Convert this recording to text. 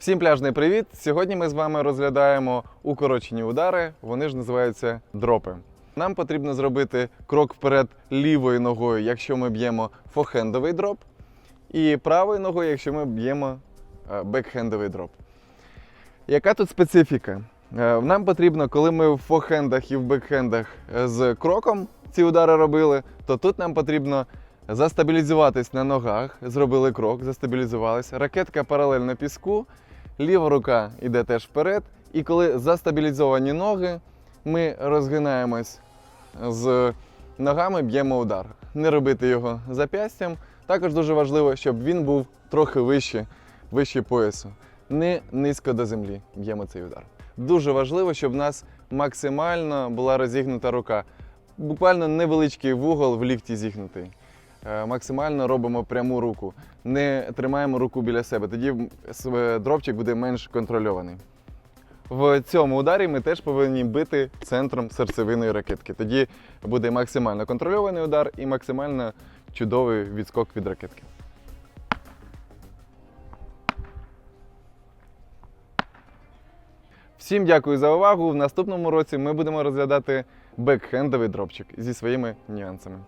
Всім пляжний привіт! Сьогодні ми з вами розглядаємо укорочені удари, вони ж називаються дропи. Нам потрібно зробити крок вперед лівою ногою, якщо ми б'ємо фохендовий дроп, і правою ногою, якщо ми б'ємо е, бекхендовий дроп. Яка тут специфіка? Е, Нам потрібно, коли ми в фохендах і в бекхендах е, з кроком ці удари робили, то тут нам потрібно застабілізуватись на ногах. Зробили крок, застабілізувалися. Ракетка паралельно піску, ліва рука йде теж вперед. І коли застабілізовані ноги, ми розгинаємось з ногами, б'ємо удар. Не робити його зап'ястям. Також дуже важливо, щоб він був трохи вище, вище поясу. Не низько до землі б'ємо цей удар. Дуже важливо, щоб в нас максимально була розігнута рука. Буквально невеличкий вугол в лікті зігнутий. Е, Максимально робимо пряму руку. Не тримаємо руку біля себе. Тоді дропчик буде менш контрольований. В цьому ударі ми теж повинні бити центром серцевиної ракетки. Тоді буде максимально контрольований удар і максимально чудовий відскок від ракетки. Всім дякую за увагу. В наступному році ми будемо розглядати бекхендовий дропчик зі своїми нюансами.